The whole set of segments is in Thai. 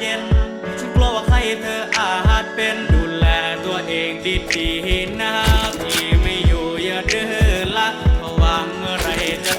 เย็น ฉันกลัวว่าใครเธออาจเป็นดูแลตัวเองดีๆนะพี่ไม่อยู่อย่าดื้อละระวังเมื่อไรจะ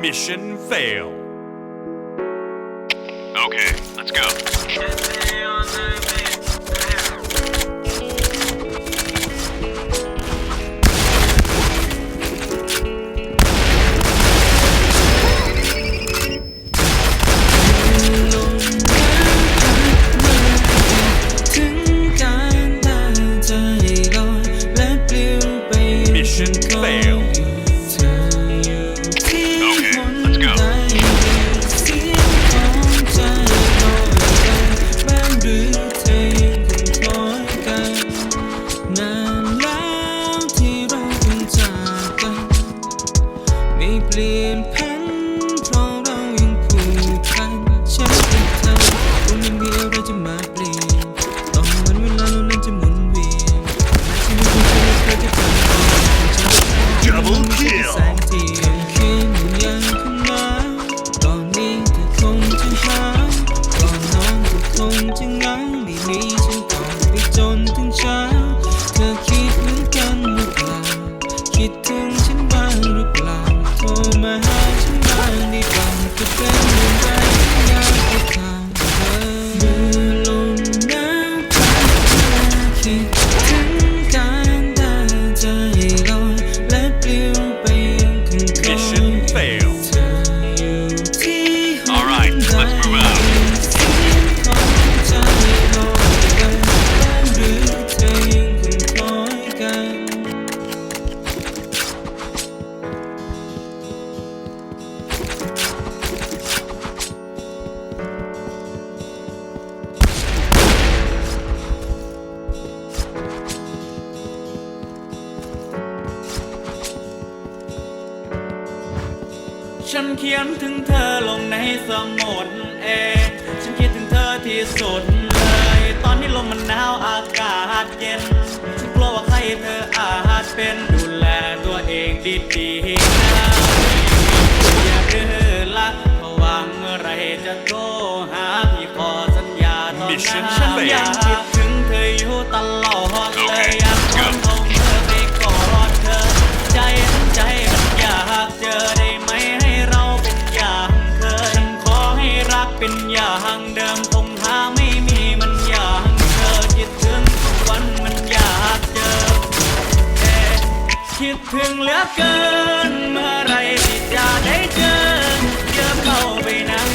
Mission fail. Okay, let's go. ลี่ยนพันเพราะเรายังผูกพันฉันกับเธอคงไม่มีอะไรจะมาเปลี่ยนต่อวันเวลาเรานั้นจะหมุนเวียนชีวิตของฉันไม่เคยจะผ่านไปฉันจะ Double ไม่ใช่ kill แสงเทียมคืนยังคงมาตอนนี้เธอคงจะหาก่อนนอนเธอคงจะเหงไม่มีฉันต่อไปจนถึงเช้า ฉันเขียนถึงเธอลงในสมุดเองฉันคิดถึงเธอที่สุดเลย ตอนนี้ลมมันหนาวอากาศเย็น ฉันกลัวว่าใครเธออาจเป็นดูแลตัวเองดีๆนะอย่าดื้อละระว่างเมื่อไรจะโทรหาพี่ขอสัญญาตอนห Mission น้า failed อยา คิดถึงเหลือเกิน เมื่อไรจะได้เจอเจอเข้าไปนะ